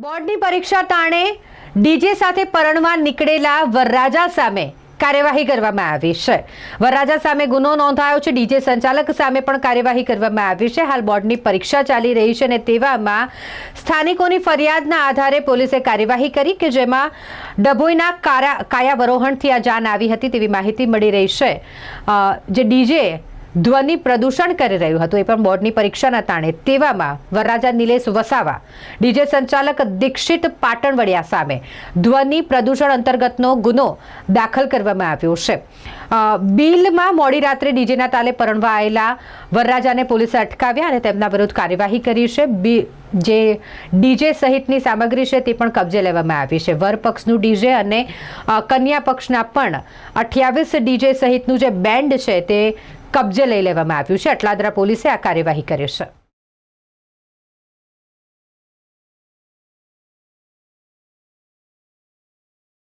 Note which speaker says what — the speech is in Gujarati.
Speaker 1: બોર્ડની પરીક્ષા તાણે ડીજે સાથે પરણવા નીકળેલા વરરાજા સામે કાર્યવાહી કરવામાં આવી છે. વરરાજા સામે ગુનો નોંધાયો છે. ડીજે સંચાલક સામે પણ કાર્યવાહી કરવામાં આવી છે. હાલ બોર્ડની પરીક્ષા ચાલી રહી છે અને તેવામાં સ્થાનિકોની ફરિયાદના આધારે પોલીસે કાર્યવાહી કરી કે જેમાં ડભોઈના કારા કાયાવરોહણથી આ જાન આવી હતી તેવી માહિતી મળી રહી છે. જે ડીજે ધ્વનિ પ્રદૂષણ કરી રહ્યું હતું. એ પણ બોર્ડની પરીક્ષાના તાણે તેવામાં વરરાજા નિલેશ વસાવા, ડીજે સંચાલક દીક્ષિત પાટણવડિયા સામે ધ્વનિ પ્રદૂષણ અંતર્ગતનો ગુનો દાખલ કરવામાં આવ્યો છે. બિલમાં મોડી રાત્રે ડીજેના તાલે પરણવા આવેલા વરરાજાને પોલીસે અટકાવ્યા અને તેમના વિરુદ્ધ કાર્યવાહી કરી છે. બી, જે ડીજે સહિતની સામગ્રી છે તે પણ કબજે લેવામાં આવી છે. વર પક્ષનું ડીજે અને કન્યા પક્ષના પણ અઠ્યાવીસ ડીજે સહિતનું જે બેન્ડ છે તે કબજે લઈ લેવામાં આવ્યું છે. અટલાદરા પોલીસે આ કાર્યવાહી કરી છે.